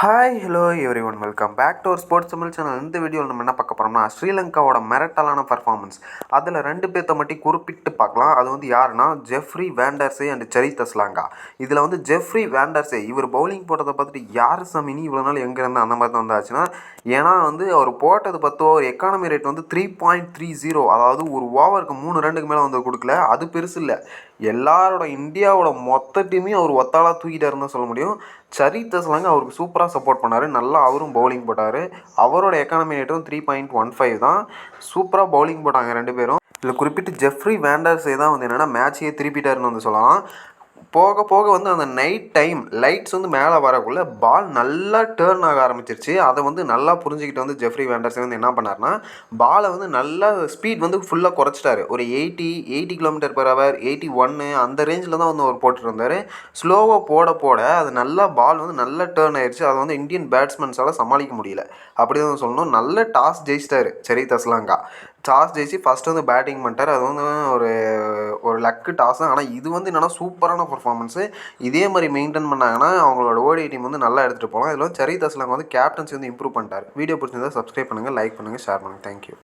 Hi hello everyone welcome back to ஒரு sports Tamil channel இந்த வீடியோவில் நம்ம என்ன பார்க்க போகிறோம்னா ஸ்ரீலங்காவோட மிரட்டலான பர்ஃபார்மன்ஸ் அதில் ரெண்டு பேர்த்த மட்டும் குறிப்பிட்டு பார்க்கலாம். அது வந்து யாருன்னா ஜெஃப்ரி வேண்டர்ஸே அண்ட் செரி தஸ்லாங்கா இதில் வந்து ஜெஃப்ரி வேண்டர்ஸே இவர் பவுலிங் போட்டதை பார்த்துட்டு யார் சமினி இவ்வளோ நாள் எங்கே இருந்தால் அந்த மாதிரி தான் வந்தாச்சுன்னா ஏன்னா வந்து அவர் போட்டது பார்த்தோ ஒரு எக்கானமி ரேட் வந்து த்ரீ பாயிண்ட் த்ரீ ஜீரோ அதாவது ஒரு ஓவருக்கு மூணு ரெண்டுக்கு மேலே வந்து கொடுக்கல. அது பெருசு இல்லை. எல்லாரோட இந்தியாவோட மொத்த டீமையும் அவர் ஒத்தாளாக தூக்கிட்டாருன்னு தான் சொல்ல முடியும். சரி தஸ்லாங்க அவருக்கு சூப்பராக சப்போர்ட் பண்ணார். நல்லா அவரும் பவுலிங் போட்டார். அவரோட எக்கானமி ரேட்டும் த்ரீ பாயிண்ட் ஒன் ஃபைவ் தான். சூப்பராக பவுலிங் போட்டாங்க ரெண்டு பேரும். இதில் குறிப்பிட்டு ஜெஃப்ரி வேண்டர்ஸே தான் வந்து என்னென்னா மேட்சையே திருப்பிட்டாருன்னு வந்து சொல்லலாம். போக போக வந்து அந்த நைட் டைம் லைட்ஸ் வந்து மேலே வரக்குள்ள பால் நல்லா டேர்ன் ஆக ஆரம்பிச்சிருச்சு. அதை வந்து நல்லா புரிஞ்சுக்கிட்டு வந்து ஜெஃப்ரி வேண்டர்ஸே வந்து என்ன பண்ணார்னா பாலை வந்து நல்லா ஸ்பீட் வந்து ஃபுல்லாக குறைச்சிட்டாரு. ஒரு eighty eighty kilometre per hour eighty ஒன்று அந்த ரேஞ்சில் தான் வந்து அவர் போட்டுருந்தார். இருந்தார் ஸ்லோவாக போட போட அது நல்லா பால் வந்து நல்லா டேர்ன் ஆயிடுச்சு அதை வந்து இந்தியன் பேட்ஸ்மேன்ஸால் சமாளிக்க முடியல. அப்படி தான் சொல்லணும். நல்ல டாஸ் ஜெயிச்சிட்டாரு. சரி தஸ்லாங்கா. டாஸ் ஜெயிச்சு ஃபஸ்ட்டு வந்து பேட்டிங் பண்ணிட்டார். அது வந்து ஒரு ஒரு லக்கு டாஸ் தான். ஆனால் இது வந்து என்னென்னா சூப்பரான பர்ஃபார்மன்ஸு இதே மாதிரி மெயின்டைன் பண்ணாங்கன்னா அவங்களோட ஓடி டீம் வந்து நல்லா எடுத்துகிட்டு போகலாம். இதில் வந்து சரி தஸ்லாங்க வந்து கேப்டன்சி வந்து இம்ப்ரூவ் பண்ணிட்டார். வீடியோ பிடிச்சிருந்தா சப்ஸ்கிரைப் பண்ணுங்கள் லைக் பண்ணுங்கள் ஷேர் பண்ணுங்கள் தேங்க்யூ